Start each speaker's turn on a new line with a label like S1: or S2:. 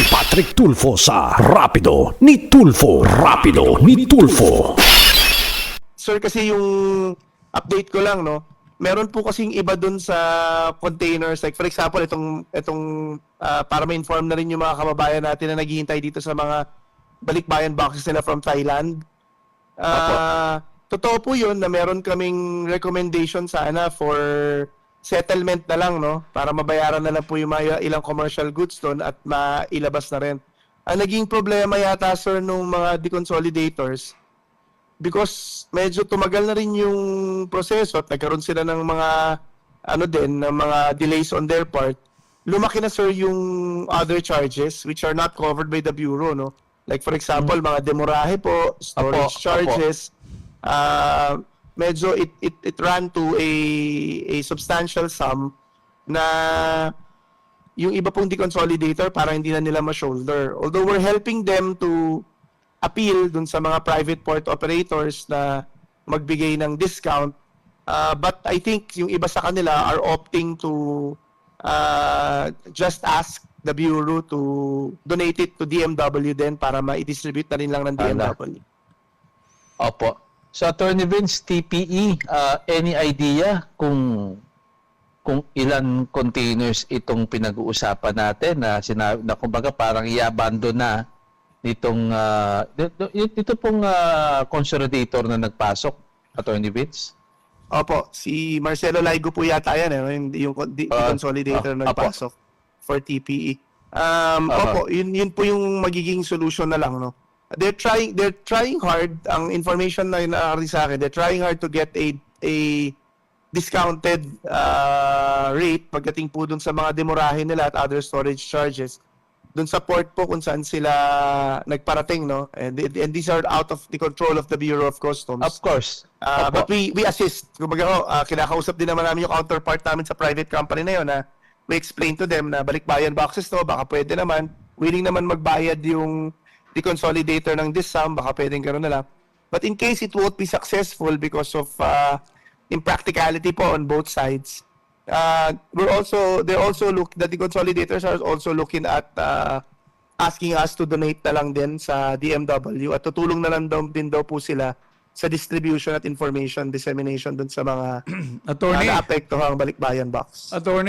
S1: si Patrick Tulfo sa Rapido ni Tulfo. Rapido ni Tulfo.
S2: Sir, kasi yung update ko lang, no? Meron po kasing iba dun sa containers. Like, for example, itong, itong ah, para ma-inform na rin yung mga kababayan natin na naghihintay dito sa mga balikbayan boxes nila from Thailand. Ah, totoo po yun na meron kaming recommendation sana for settlement na lang, no? Para mabayaran na lang po yung mga ilang commercial goods doon at mailabas na rin. Ang naging problema yata, sir, nung mga deconsolidators, because medyo tumagal na rin yung proseso at nagkaroon sila ng mga ano din, ng mga delays on their part, lumaki na sir yung other charges which are not covered by the bureau, no? Like for example, mga demorahe po, storage
S3: Apo, apo.
S2: charges, ah medyo it, it it ran to a a substantial sum na yung iba pong deconsolidator para hindi na nila ma-shoulder. Although we're helping them to appeal dun sa mga private port operators na magbigay ng discount. Uh, but I think yung iba sa kanila are opting to uh, just ask the Bureau to donate it to DMW din para ma-distribute na rin lang ng. DMW.
S3: Opo. So Attorney Vince, TPE, uh, any idea kung kung ilan containers itong pinag-uusapan natin na sinabi na kumbaga parang i-abandon na nitong uh, dito, dito pong uh, consolidator na nagpasok, Attorney Vince?
S2: Opo, si Marcelo Laigo po yata yan, eh, yung, yung di-
S3: Ah,
S2: consolidator
S3: ah,
S2: na nagpasok for TPE. Um,
S3: Aha.
S2: opo, yun, yun po yung magiging solution na lang, no? They're trying they're trying hard ang information na inaari sa akin. They're trying hard to get a a discounted uh, rate pagdating po dun sa mga demorahe nila at other storage charges dun sa port po kung saan sila nagparating no and, and these are out of the control of the Bureau of Customs
S3: Of course. Opo.
S2: but we we assist. Kumbaga ho, ah, kinakausap din naman namin yung counterpart namin sa private company na yun na we explain to them na balikbayan boxes to, baka pwede naman. Willing naman magbayad yung deconsolidator ng this sum, baka pwedeng gano'n na lang. But in case it won't be successful because of uh, impracticality po on both sides, uh, we're also, they're also look, the deconsolidators are also looking at uh, asking us to donate na lang din sa DMW at tutulong na lang daw, din daw po sila sa distribution at information dissemination dun sa mga
S4: Attorney,
S2: na naapektuhang balikbayan box.
S4: attorney,